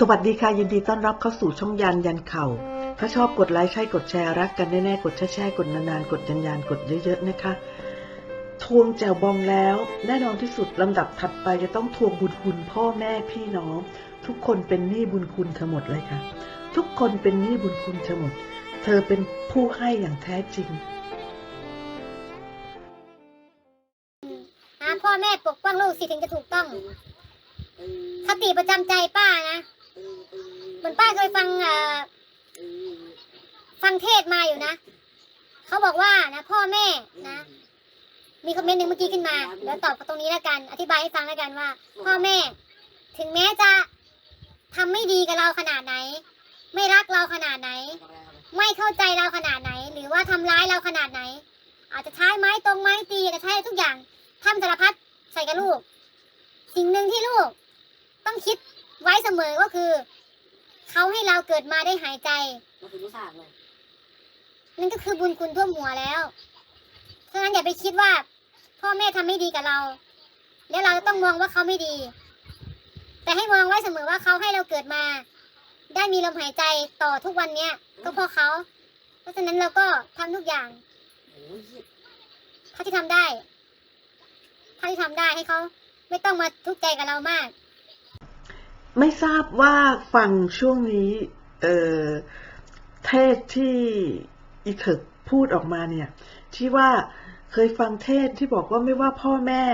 สวัสดีค่ะ ยินดีต้อนรับเข้าสู่ช่องยันยันเข่า ถ้าชอบกดไลค์ใช่กดแชร์รักกันแน่ๆ กดแช่ๆกดนานๆ กดยันยันกดเยอะๆนะคะ ทวงแจวบองแล้ว แน่นอนที่สุดลำดับถัดไปจะต้องทวงบุญคุณพ่อแม่พี่น้อง ทุกคนเป็นหนี้บุญคุณเธอหมดเลยค่ะ ทุกคนเป็นหนี้บุญคุณเธอหมด เธอเป็นผู้ให้อย่างแท้จริงพ่อแม่ปกป้องลูกสิถึงจะถูกต้องคติประจำใจป้านะ เหมือนป้าเคยฟังอ่อฟังเทศมาอยู่นะเขาบอกว่านะ พ่อแม่นะ มีคอมเมนต์หนึ่งเมื่อกี้ขึ้นมาเดี๋ยวตอบตรงนี้แล้วกัน อธิบายให้ฟังแล้วกันว่า พ่อแม่ ถึงแม้จะทำไม่ดีกับเราขนาดไหน ไม่รักเราขนาดไหน ไม่เข้าใจเราขนาดไหน หรือว่าทำร้ายเราขนาดไหน อาจจะใช้ไม้ตรงไม้ตีจะใช้ทุกอย่างทำสารพัดใส่กับลูก สิ่งหนึ่งที่ลูก ต้องคิด ไว้เสมอก็คือ เขาให้เราเกิดมาได้หายใจมันคือรู้สากเลยนั่นก็คือบุญคุณท่วมหัวแล้วเพราะฉะนั้นอย่าไปคิดว่า พ่อแม่ทำไม่ดีกับเรา แล้วเราจะต้องมองว่าเขาไม่ดี แต่ให้มองไว้เสมอว่าเขาให้เราเกิดมา ได้มีลมหายใจต่อทุกวันเนี้ยก็เพราะเขา เพราะฉะนั้นเราก็ทำทุกอย่างโอ้ยเหี้ยเท่าที่ทำได้เท่าที่ทำได้ให้เขาไม่ต้องมาทุกข์ใจกับเรามาก ไม่ทราบว่าฟังช่วงนี้เออเทศที่อีเถิกพูดออกมาเนี่ย ที่ว่าเคยฟังเทศที่บอกว่าไม่ว่าพ่อแม่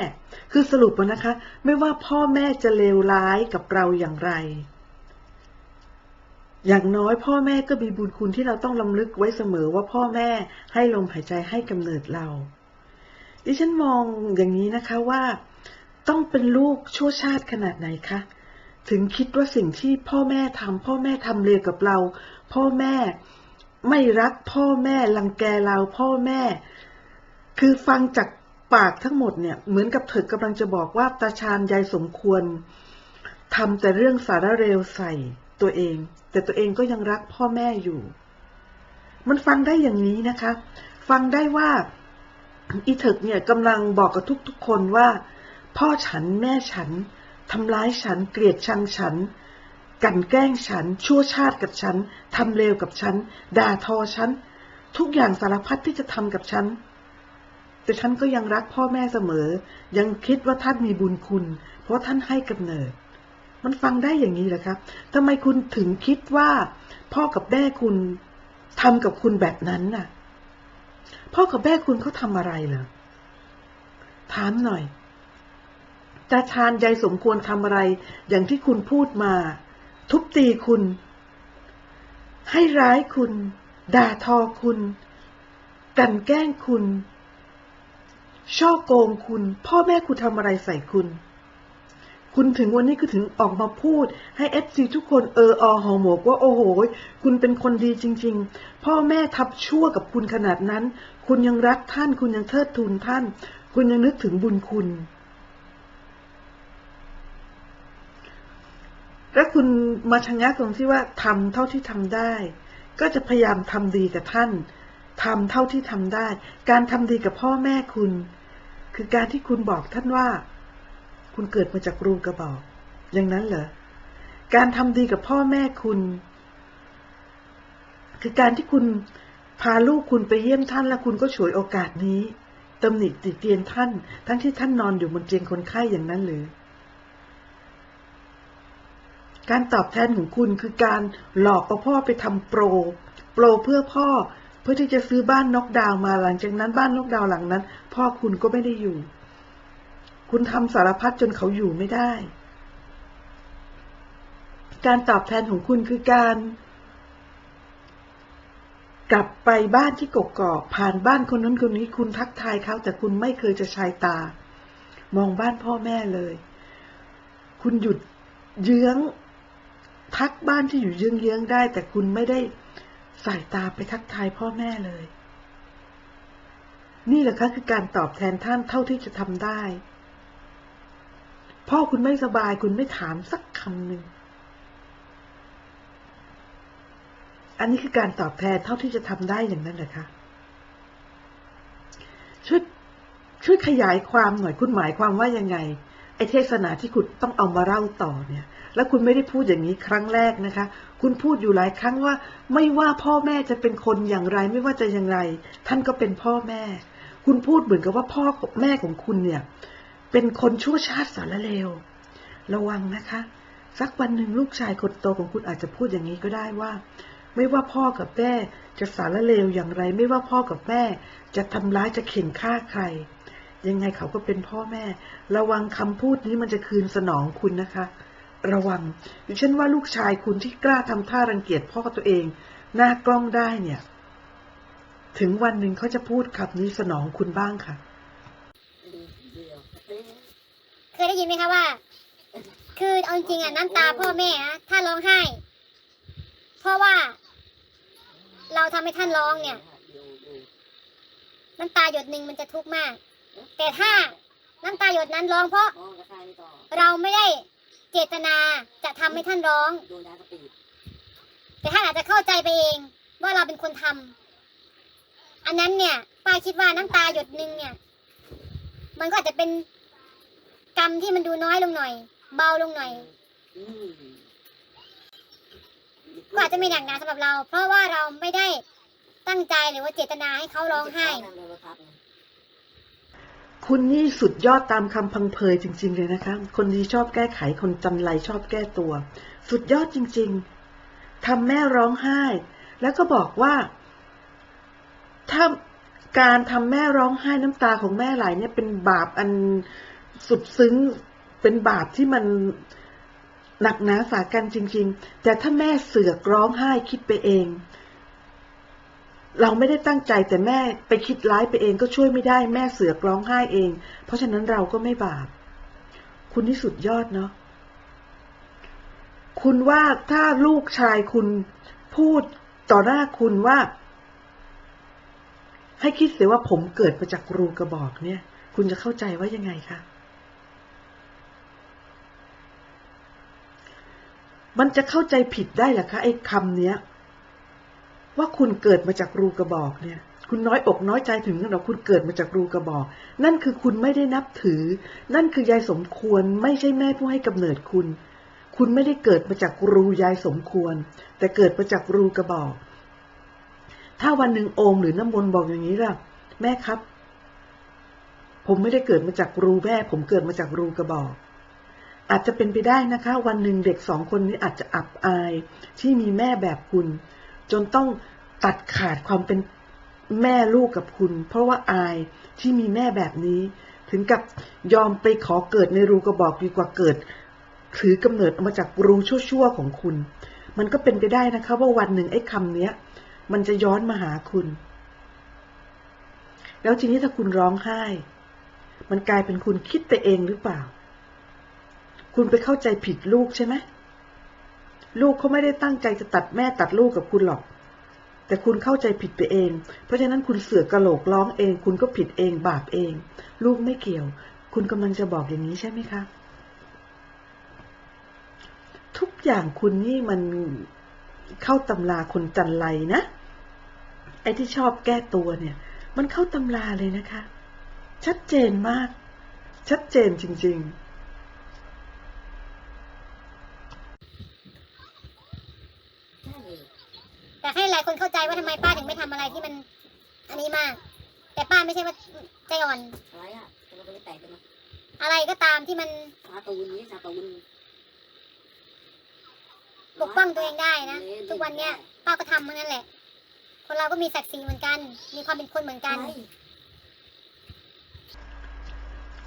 คือสรุปนะคะ ไม่ว่าพ่อแม่จะเลวร้ายกับเราอย่างไร อย่างน้อยพ่อแม่ก็มีบุญคุณที่เราต้องลำลึกไว้เสมอว่าพ่อแม่ให้ลมหายใจให้กำเนิดเรา ดิฉันมองอย่างนี้นะคะว่า ต้องเป็นลูกชั่วชาติขนาดไหนคะ ถึงคิดว่าสิ่งที่พ่อแม่ทำพ่อแม่ทำเลวกับเรา พ่อแม่ไม่รักพ่อแม่รังแกเราพ่อแม่ คือฟังจากปากทั้งหมดเนี่ยเหมือนกับเถิดกำลังจะบอกว่าตาชาญยายสมควรทำแต่เรื่องสารเร็วใส่ตัวเอง แต่ตัวเองก็ยังรักพ่อแม่อยู่ มันฟังได้อย่างนี้นะคะ ฟังได้ว่าอีเถิกเนี่ยกำลังบอกกับทุกๆคนว่า พ่อฉันแม่ฉัน ทำร้ายฉัน เกลียดชังฉัน กันแกล้งฉัน ชั่วชาติกับฉัน ทำเลวกับฉัน ด่าทอฉัน ทุกอย่างสารพัดที่จะทำกับฉัน แต่ฉันก็ยังรักพ่อแม่เสมอ ยังคิดว่าท่านมีบุญคุณ เพราะท่านให้กำเนิด มันฟังได้อย่างนี้เหรอครับทำไมคุณถึงคิดว่า พ่อกับแม่คุณทำกับคุณแบบนั้นน่ะ พ่อกับแม่คุณเขาทำอะไรเหรอถามหน่อย ตาชาญยายสมควรทำอะไร อย่างที่คุณพูดมา ทุบตีคุณ ให้ร้ายคุณ ด่าทอคุณ กันแกล้งคุณ ช่อโกงคุณ พ่อแม่คุณทำอะไรใส่คุณ คุณถึงวันนี้ก็ถึงออกมาพูด ให้เอฟซีทุกคนเอออหอหมกว่าโอ้โห คุณเป็นคนดีจริง ๆ พ่อแม่ทับชั่วกับคุณขนาดนั้น คุณยังรักท่าน คุณยังเทิดทูนท่าน คุณยังนึกถึงบุญคุณ แล้วคุณมาชะงักตรงที่ว่าทำเท่าที่ทำได้ ก็จะพยายามทำดีกับท่านทำเท่าที่ทำได้ การทำดีกับพ่อแม่คุณ คือการที่คุณบอกท่านว่า คุณเกิดมาจากรูกระบอก อย่างนั้นเหรอการทำดีกับพ่อแม่คุณ คือการที่คุณพาลูกคุณไปเยี่ยมท่านแล้วคุณก็ฉวยโอกาสนี้ตำหนิติเตียนท่าน ทั้งที่ท่านนอนอยู่บนเตียงคนไข้อย่างนั้นหรือ การตอบแทนของคุณคือการหลอกเอาพ่อไปทำโปร โปรเพื่อพ่อเพื่อที่จะซื้อบ้านนกดาวมาหลังจากนั้นบ้านนกดาวหลังนั้น พ่อคุณก็ไม่ได้อยู่ คุณทำสารพัดจนเขาอยู่ไม่ได้ การตอบแทนของคุณคือการ กลับไปบ้านที่กกอกผ่านบ้านคนนั้นคนนี้คุณทักทายเขาแต่คุณไม่เคยจะชายตา มองบ้านพ่อแม่เลย คุณหยุดเยื้อง ทักบ้านที่อยู่เยื้องๆได้ แต่คุณไม่ได้สายตาไปทักทายพ่อแม่เลย นี่แหละคะคือการตอบแทนท่านเท่าที่จะทำได้ พ่อคุณไม่สบายคุณไม่ถามสักคำหนึ่งอันนี้คือการตอบแทนเท่าที่จะทำได้อย่างนั้นเหรอคะช่วยช่วยขยายความหน่อยคุณหมายความว่ายังไง ไอเทศนาที่คุณต้องเอามาเล่าต่อเนี่ย และคุณไม่ได้พูดอย่างนี้ครั้งแรกนะคะ คุณพูดอยู่หลายครั้งว่า ไม่ว่าพ่อแม่จะเป็นคนอย่างไร ไม่ว่าจะอย่างไร ท่านก็เป็นพ่อแม่ คุณพูดเหมือนกับว่าพ่อแม่ของคุณเนี่ย เป็นคนชั่วชาติสารเลว ระวังนะคะ สักวันหนึ่งลูกชายคนโตของคุณอาจจะพูดอย่างนี้ก็ได้ว่า ไม่ว่าพ่อกับแม่จะสารเลวอย่างไร ไม่ว่าพ่อกับแม่จะทำร้ายจะเข็นฆ่าใคร ยังไงเขาก็เป็นพ่อแม่ ระวังคำพูดนี้มันจะคืนสนองคุณนะคะ ระวังดิฉันว่าลูกชายคุณที่กล้าทำท่ารังเกียจพ่อตัวเอง หน้ากล้องได้เนี่ย ถึงวันหนึ่งเขาจะพูดคำนี้สนองคุณบ้างค่ะ เคยได้ยินไหมคะว่า คือเอาจริงอะน้ำตาพ่อแม่อะถ้าร้องไห้ เพราะว่า เราทำให้ท่านร้องเนี่ย น้ำตาหยดหนึ่งมันจะทุกข์มาก แต่ถ้าน้ำตาหยดนั้นร้องเพราะ เราไม่ได้ เจตนาจะทำให้ท่านร้องโดนยาสปีดแต่ท่านอาจจะเข้าใจไปเองว่าเราเป็นคนทำอันนั้นเนี่ยป้าคิดว่าน้ำตาหยดหนึ่งเนี่ย มันก็อาจจะเป็นกรรมที่มันดูน้อยลงหน่อย เบาลงหน่อย อืมก็อาจจะไม่หนักหนาสำหรับเรา เพราะว่าเราไม่ได้ตั้งใจหรือว่าเจตนาให้เขาร้องไห้ทางโดนรถทับไง คุณนี่สุดยอดตามคำพังเพยจริง ๆ เลยนะคะ คนดีชอบแก้ไข คนจันไรชอบแก้ตัว สุดยอดจริง ๆทำแม่ร้องไห้ แล้วก็บอกว่า ถ้าการทำแม่ร้องไห้น้ำตาของแม่ไหลเนี่ยเป็นบาปอันสุดซึ้ง เป็นบาปที่มันหนักหนาสากันจริง ๆ แต่ถ้าแม่เสือกร้องไห้คิดไปเอง เราไม่ได้ตั้งใจแต่แม่ไปคิดร้ายไปเองก็ช่วยไม่ได้แม่เสือกร้องไห้เอง เพราะฉะนั้นเราก็ไม่บาป คุณนี่สุดยอดเนาะคุณว่าถ้าลูกชายคุณพูดต่อหน้าคุณว่า ให้คิดเสียว่าผมเกิดมาจากรูกระบอกเนี่ย คุณจะเข้าใจว่ายังไงคะมันจะเข้าใจผิดได้หรอคะไอ้คำเนี้ย ว่าคุณเกิดมาจากรูกระบอกเนี่ย คุณน้อยอกน้อยใจถึงขนาดคุณเกิดมาจากรูกระบอก นั่นคือคุณไม่ได้นับถือ นั่นคือยายสมควรไม่ใช่แม่ผู้ให้กำเนิดคุณ คุณไม่ได้เกิดมาจากรูยายสมควร แต่เกิดมาจากรูกระบอก ถ้าวันหนึ่งโอมหรือน้ำมนต์บอกอย่างนี้ล่ะ แม่ครับ ผมไม่ได้เกิดมาจากรูแม่ ผมเกิดมาจากรูกระบอกอาจจะเป็นไปได้นะคะ วันหนึ่งเด็กสองคนนี้อาจจะอับอาย ที่มีแม่แบบคุณ จนต้องตัดขาดความเป็นแม่ลูกกับคุณ เพราะว่าอายที่มีแม่แบบนี้ ถึงกับยอมไปขอเกิดในรูกระบอกดีกว่าเกิดถือกำเนิดมาจากรูชั่วๆของคุณ มันก็เป็นไปได้นะคะว่าวันหนึ่งไอ้คำเนี้ยมันจะย้อนมาหาคุณ แล้วทีนี้ถ้าคุณร้องไห้ มันกลายเป็นคุณคิดไปเองหรือเปล่า คุณไปเข้าใจผิดลูกใช่ไหม ลูกเขาไม่ได้ตั้งใจจะตัดแม่ตัดลูกกับคุณหรอก แต่คุณเข้าใจผิดไปเอง เพราะฉะนั้นคุณเสือกกระโหลกร้องเอง คุณก็ผิดเองบาปเอง ลูกไม่เกี่ยว คุณกำลังจะบอกอย่างนี้ใช่ไหมคะ ทุกอย่างคุณนี่มันเข้าตำราคนจันไรนะ ไอ้ที่ชอบแก้ตัวเนี่ย มันเข้าตำราเลยนะคะ ชัดเจนมาก ชัดเจนจริง ๆ ใช่เลย แต่ให้หลายคนเข้าใจว่าทำไมป้าถึงไม่ทำอะไรที่มัน อันนี้มาก แต่ป้าไม่ใช่ว่าใจอ่อนอะไรอะทำไมตัวนี้แตกกันนะอะไรก็ตามที่มันซาตูนนี้ซาตูนปกป้องตัวเองได้นะทุกวันเนี้ยป้าก็ทำมันนั่นแหละ คนเราก็มีศักดิ์ศรีเหมือนกัน มีความเป็นคนเหมือนกันใช่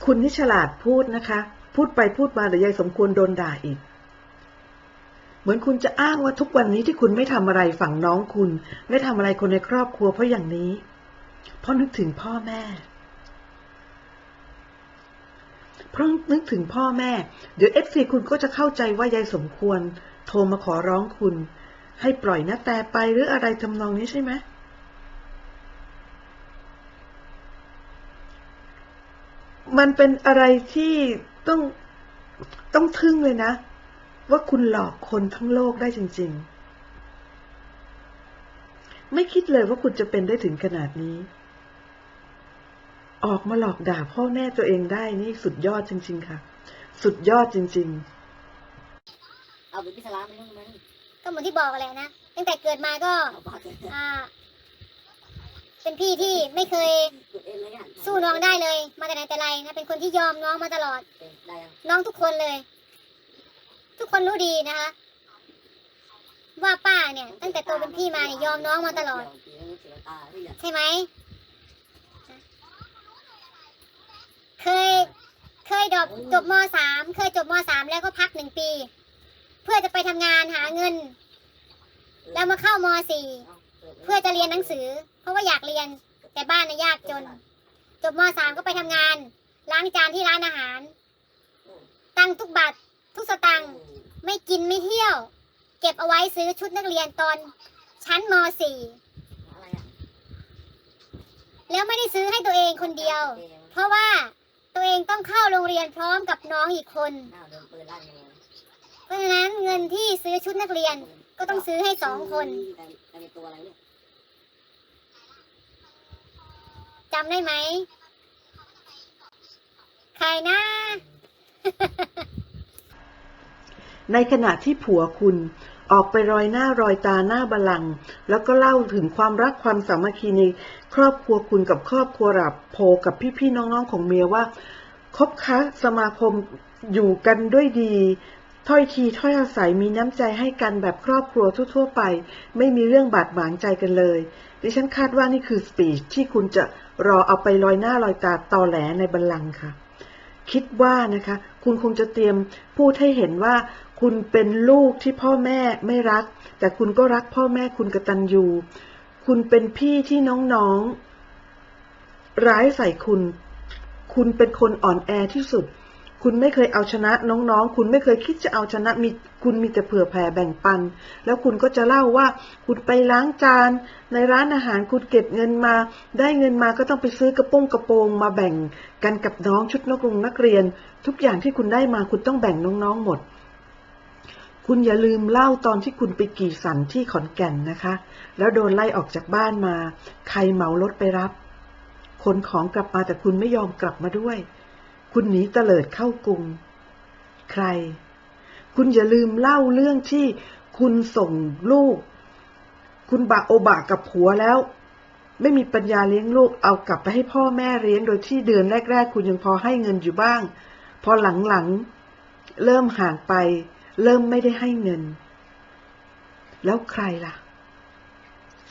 คุณนี่ฉลาดพูดนะคะ พูดไปพูดมาเดี๋ยวยายสมควรโดนด่าอีก เหมือนคุณจะอ้างว่าทุกวันนี้ที่คุณไม่ทำอะไรฝั่งน้องคุณ ไม่ทำอะไรคนในครอบครัวเพราะอย่างนี้ เพราะนึกถึงพ่อแม่เพราะนึกถึงพ่อแม่ เดี๋ยวเอฟซีคุณก็จะเข้าใจว่ายายสมควร โทรมาขอร้องคุณ ให้ปล่อยนะแต่ไปหรืออะไรทำนองนี้ใช่ไหมมันเป็นอะไรที่ต้องต้องทึ่งเลยนะ ว่าคุณหลอกคนทั้งโลกได้จริง ๆ ไม่คิดเลยว่าคุณจะเป็นได้ถึงขนาดนี้ ออกมาหลอกด่าพ่อแม่ตัวเองได้นี่สุดยอดจริง ๆ ค่ะ สุดยอดจริง ๆ เอาเป็นพิศลาไม่ต้องมันก็เหมือนที่บอกแหละนะ ตั้งแต่เกิดมาก็เอาปากเลยอ่า เป็นพี่ที่ไม่เคยตัวเองเลยอะสู้น้องได้เลย มาแต่ไหนแต่ไรนะ เป็นคนที่ยอมน้องมาตลอด น้องทุกคนเลย ทุกคนรู้ดีนะคะ ว่าป้าเนี่ย ตั้งแต่โตเป็นพี่มาเนี่ยยอมน้องมาตลอด ใช่ไหม เคย เคยดบจบมสามเคยจบมสามแล้วก็พักหนึ่งปี เพื่อจะไปทำงานหาเงิน แล้วมาเข้ามสี่เพื่อจะเรียนหนังสือ เพราะว่าอยากเรียน แต่บ้านน่ะยากจน จบมสามก็ไปทำงาน ล้างจานที่ร้านอาหาร ตังทุกบาททุกสตังค์ ไม่กินไม่เที่ยว เก็บเอาไว้ซื้อชุดนักเรียนตอนชั้นมสี่แล้วไม่ได้ซื้อให้ตัวเองคนเดียว เพราะว่าตัวเองต้องเข้าโรงเรียนพร้อมกับน้องอีกคน เพราะฉะนั้นเงินที่ซื้อชุดนักเรียนก็ต้องซื้อให้สองคนจำได้ไหม ใครนะ ในขณะที่ผัวคุณออกไปรอยหน้ารอยตาหน้าบัลลัง แล้วก็เล่าถึงความรักความสามัคคีในครอบครัวคุณกับครอบครัวรับโพกับพี่ๆน้องๆของเมียว่าคบค้าสมาคมอยู่กันด้วยดี ถ้อยทีถ้อยอาศัยมีน้ำใจให้กันแบบครอบครัวทั่วๆไป ไม่มีเรื่องบาดหมางใจกันเลย ดิฉันคาดว่านี่คือสปีชที่คุณจะรอเอาไปลอยหน้าลอยตาตอแหลในบัลลังก์ค่ะ คิดว่านะคะ คุณคงจะเตรียมพูดให้เห็นว่า คุณเป็นลูกที่พ่อแม่ไม่รัก แต่คุณก็รักพ่อแม่คุณกตัญญู คุณเป็นพี่ที่น้องๆ ร้ายใส่คุณ คุณเป็นคนอ่อนแอที่สุด คุณไม่เคยเอาชนะน้องๆ คุณไม่เคยคิดจะเอาชนะมีคุณมีแต่เผื่อแผ่แบ่งปัน แล้วคุณก็จะเล่าว่า คุณไปล้างจาน ในร้านอาหารคุณเก็บเงินมา ได้เงินมาก็ต้องไปซื้อกระโปรงกระโปรงมาแบ่งกันกับน้องชุดนักเรียนนักเรียนทุกอย่างที่คุณได้มาคุณต้องแบ่งน้องๆหมด คุณอย่าลืมเล่าตอนที่คุณไปกี่สันที่ขอนแก่นนะคะ แล้วโดนไล่ออกจากบ้านมา ใครเหมารถไปรับขนของกลับมาแต่คุณไม่ยอมกลับมาด้วย คุณหนีเตลิดเข้ากรุง ใคร คุณอย่าลืมเล่าเรื่องที่คุณส่งลูก คุณบะโอบะกับผัวแล้ว ไม่มีปัญญาเลี้ยงลูกเอากลับไปให้พ่อแม่เลี้ยงโดยที่เดือนแรก ๆ คุณยังพอให้เงินอยู่บ้าง พอหลังๆเริ่มห่างไป เริ่มไม่ได้ให้เงิน แล้วใครล่ะ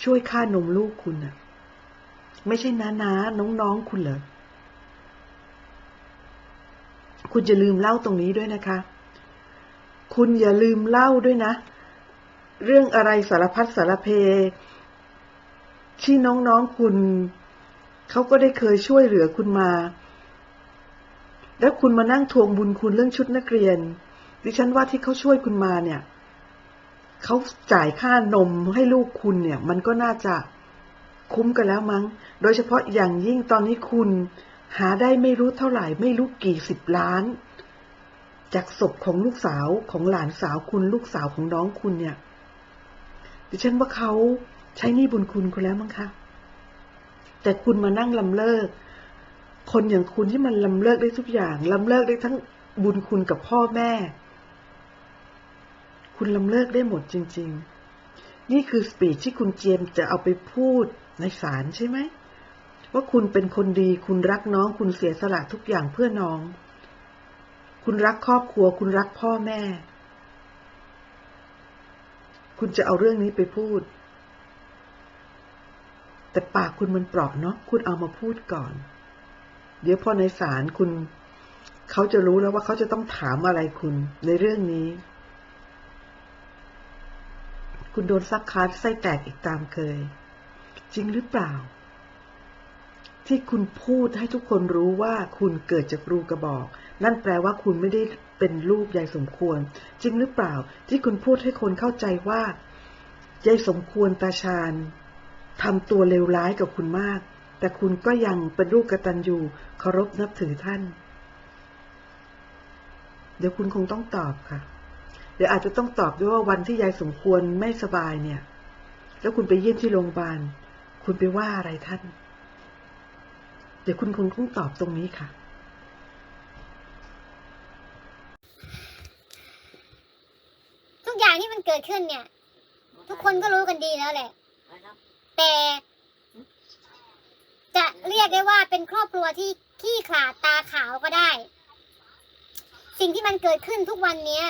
ช่วยค่านมลูกคุณน่ะไม่ใช่น้านาน้องๆคุณเหรอ คุณอย่าลืมเล่าตรงนี้ด้วยนะคะ คุณอย่าลืมเล่าด้วยนะ เรื่องอะไรสารพัดสารเพ ที่น้องๆคุณ เขาก็ได้เคยช่วยเหลือคุณมา แล้วคุณมานั่งทวงบุญคุณเรื่องชุดนักเรียน ดิฉันว่าที่เขาช่วยคุณมาเนี่ยเขาจ่ายค่านมให้ลูกคุณเนี่ย มันก็น่าจะคุ้มกันแล้วมั้ง โดยเฉพาะอย่างยิ่งตอนนี้คุณหาได้ไม่รู้เท่าไหร่ไม่รู้กี่สิบล้าน จากศพของลูกสาวของหลานสาวคุณลูกสาวของน้องคุณเนี่ย ดิฉันว่าเขาใช้นี้บุญคุณคุณแล้วมั้งคะแต่คุณมานั่งลำเลิก คนอย่างคุณที่มันลำเลิกได้ทุกอย่างลำเลิกได้ทั้งบุญคุณกับพ่อแม่ คุณลำเลิกได้หมดจริง ๆ นี่คือสปีชที่คุณเจมจะเอาไปพูดในศาลใช่ไหม ว่าคุณเป็นคนดี คุณรักน้อง คุณเสียสละทุกอย่างเพื่อน้อง คุณรักครอบครัว คุณรักพ่อแม่ คุณจะเอาเรื่องนี้ไปพูด แต่ปากคุณมันเปราะเนาะ คุณเอามาพูดก่อน เดี๋ยวพอในศาลคุณ เขาจะรู้แล้วว่าเขาจะต้องถามอะไรคุณในเรื่องนี้ คุณโดนซักคาดไส้แตกอีกตามเคย จริงหรือเปล่า ที่คุณพูดให้ทุกคนรู้ว่าคุณเกิดจากรูกระบอก นั่นแปลว่าคุณไม่ได้เป็นลูกยายสมควร จริงหรือเปล่า ที่คุณพูดให้คนเข้าใจว่ายายสมควรตาชาญทำตัวเลวร้ายกับคุณมาก แต่คุณก็ยังเป็นลูกกตัญญูเคารพนับถือท่าน เดี๋ยวคุณคงต้องตอบค่ะ ดี๋ยวอาจจะต้องตอบด้วยว่าวันที่ยายสมควรไม่สบายเนี่ย แล้วคุณไปเยี่ยมที่โรงพยาบาล คุณไปว่าอะไรท่าน เดี๋ยวคุณคงต้องตอบตรงนี้ค่ะคอย่างที่มันเกิดขึ้นเนี่ย ทุกคนก็รู้กันดีแล้วแหละ แต่จะเรียกได้ว่าเป็นครอบครัวที่ขี้ขลาดตาขาวก็ได้ สิ่งที่มันเกิดขึ้นทุกวันเนี้ย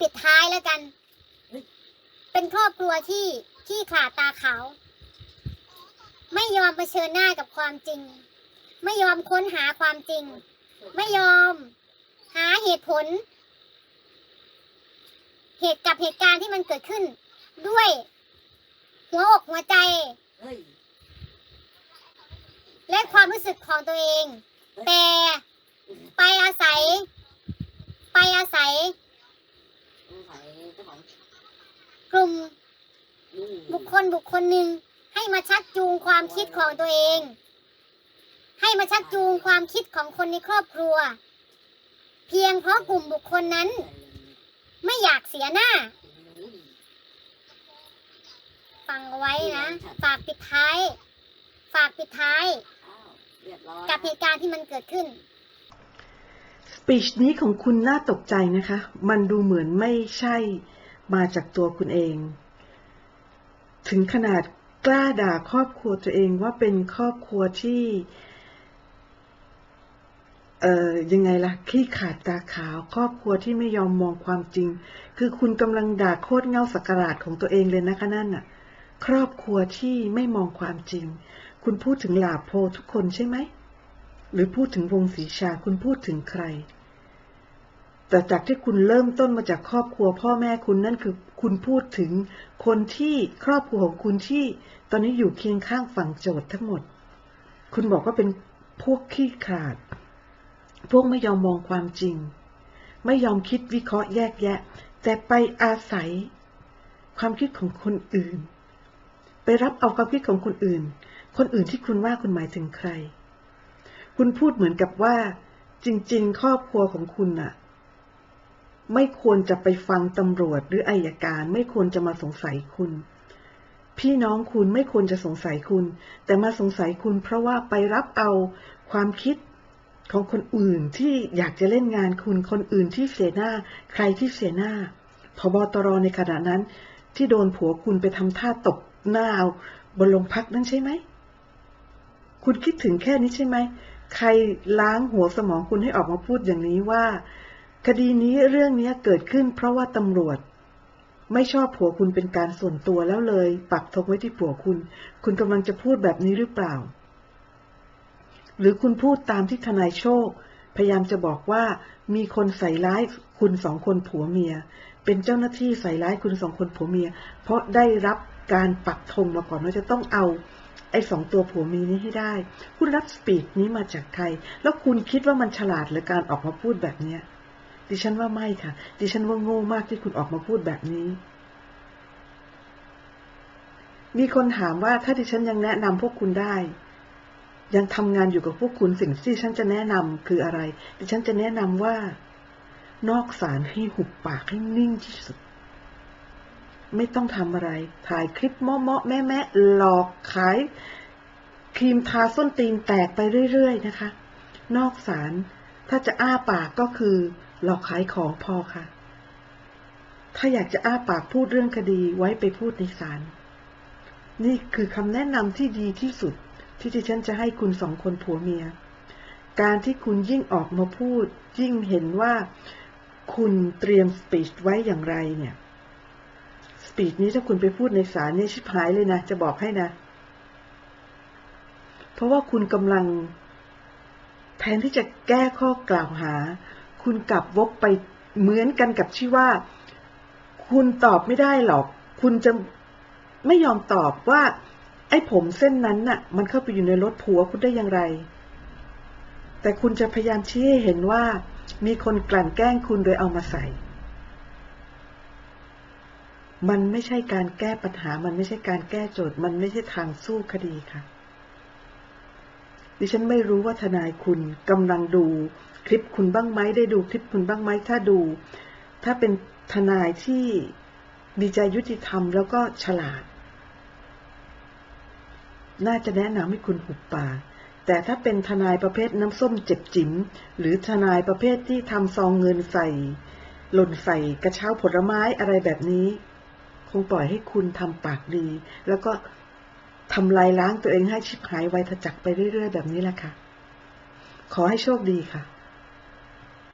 ปิดท้ายแล้วกัน เป็นครอบครัวที่ขี้ขลาดตาขาว ไม่ยอมเผชิญหน้ากับความจริง ไม่ยอมค้นหาความจริง ไม่ยอม หาเหตุผล เหตุกับเหตุการณ์ที่มันเกิดขึ้น ด้วย หัวอกหัวใจเฮ้ยและความรู้สึกของตัวเอง แต่ไปอาศัย ไปอาศัย ต้องใส่เจ้าของกลุ่มอืมบุคคลบุคคลหนึ่งให้มาชักจูงความคิดของตัวเอง ให้มาชักจูงความคิดของคนในครอบครัว เพียงเพราะกลุ่มบุคคลนั้น ไม่อยากเสียหน้า ฟังเอาไว้นะ ฝากปิดท้าย ฝากปิดท้าย อ้าวเรียบร้อย กับเหตุการณ์ที่มันเกิดขึ้นส ปีชนี้ของคุณน่าตกใจนะคะ มันดูเหมือนไม่ใช่มาจากตัวคุณเอง ถึงขนาดกล้าด่าครอบครัวตัวเองว่าเป็นครอบครัวที่ เอ่อ ยังไงล่ะ ขี้ขาดตาขาว ครอบครัวที่ไม่ยอมมองความจริง คือคุณกำลังด่าโคตรเงาสักการาดของตัวเองเลยนะคะนั่นน่ะ ครอบครัวที่ไม่มองความจริง คุณพูดถึงหลาโพทุกคนใช่ไหม หรือพูดถึงวงศรีชา คุณพูดถึงใคร แต่จากที่คุณเริ่มต้นมาจากครอบครัวพ่อแม่คุณนั่นคือคุณพูดถึงคนที่ครอบครัวของคุณที่ตอนนี้อยู่เคียงข้างฝั่งโจทย์ทั้งหมด คุณบอกว่าเป็นพวกขี้ขลาด พวกไม่ยอมมองความจริง ไม่ยอมคิดวิเคราะห์แยกแยะ แต่ไปอาศัย ความคิดของคนอื่น ไปรับเอาความคิดของคนอื่น คนอื่นที่คุณว่าคุณหมายถึงใคร คุณพูดเหมือนกับว่า จริง ๆ ครอบครัวของคุณน่ะ ไม่ควรจะไปฟังตำรวจหรืออายการ ไม่ควรจะมาสงสัยคุณ พี่น้องคุณไม่ควรจะสงสัยคุณ แต่มาสงสัยคุณเพราะว่าไปรับเอาความคิดของคนอื่นที่อยากจะเล่นงานคุณคนอื่นที่เสียหน้า ใครที่เสียหน้าพบตรในขณะนั้น ที่โดนผัวคุณไปทำท่าตบหน้าบนโรงพักนั่นใช่ไหม คุณคิดถึงแค่นี้ใช่ไหม ใครล้างหัวสมองคุณให้ออกมาพูดอย่างนี้ว่า คดีนี้เรื่องนี้เกิดขึ้นเพราะว่าตำรวจ ไม่ชอบผัวคุณเป็นการส่วนตัวแล้วเลย ปักธงไว้ที่ผัวคุณ คุณกำลังจะพูดแบบนี้หรือเปล่า หรือคุณพูดตามที่ทนายโชค พยายามจะบอกว่ามีคนใส่ร้ายคุณสองคนผัวเมีย เป็นเจ้าหน้าที่ใส่ร้ายคุณสองคนผัวเมีย เพราะได้รับการปักธงมาก่อนว่าจะต้องเอาไอ้สองตัวผัวเมียนี้ให้ได้ คุณรับสปีดนี้มาจากใคร แล้วคุณคิดว่ามันฉลาดหรือการออกมาพูดแบบเนี้ย ดิฉันว่าไม่ค่ะ ดิฉันว่าโง่มากที่คุณออกมาพูดแบบนี้ มีคนถามว่าถ้าดิฉันยังแนะนำพวกคุณได้ ยังทำงานอยู่กับพวกคุณสิ่งที่ฉันจะแนะนำคืออะไร ดิฉันจะแนะนำว่า นอกสารให้หุบปากให้นิ่งที่สุด ไม่ต้องทำอะไร ถ่ายคลิปเมาะๆแม่ๆหลอกขายครีมทาส้นตีนแตกไปเรื่อย ๆ นะคะ นอกสารถ้าจะอ้าปากก็คือ หลอกขายของพอค่ะ ถ้าอยากจะอ้าปากพูดเรื่องคดีไว้ไปพูดในศาล นี่คือคำแนะนำที่ดีที่สุดที่ดิฉันจะให้คุณสองคนผัวเมีย การที่คุณยิ่งออกมาพูด ยิ่งเห็นว่าคุณเตรียมสปีชไว้อย่างไรเนี่ย สปีดนี้ถ้าคุณไปพูดในศาลเนี่ยชิบหายเลยนะ จะบอกให้นะ เพราะว่าคุณกำลัง แทนที่จะแก้ข้อกล่าวหา คุณกลับวกไปเหมือนกันกับที่ว่า คุณตอบไม่ได้หรอก คุณจะไม่ยอมตอบว่า ไอ้ผมเส้นนั้นน่ะ มันเข้าไปอยู่ในรถผัวคุณได้อย่างไร แต่คุณจะพยายามชี้ให้เห็นว่า มีคนกลั่นแกล้งคุณโดยเอามาใส่ มันไม่ใช่การแก้ปัญหา มันไม่ใช่การแก้โจทย์ มันไม่ใช่ทางสู้คดีค่ะดิฉันไม่รู้ว่าทนายคุณกำลังดู คลิปคุณบ้างไหมได้ดูคลิปคุณบ้างไหมถ้าดู ถ้าเป็นทนายที่มีใจยุติธรรมแล้วก็ฉลาด น่าจะแนะนำให้คุณหุบปากแต่ถ้าเป็นทนายประเภทน้ำส้มเจ็บจิ๋มหรือทนายประเภทที่ทำซองเงินใส่ หล่นใส่กระเช้าผลไม้อะไรแบบนี้ คงปล่อยให้คุณทำปากดี แล้วก็ทำลายล้างตัวเองให้ชิบหายไวทจักไปเรื่อยๆ แบบนี้แหละค่ะ ขอให้โชคดีค่ะ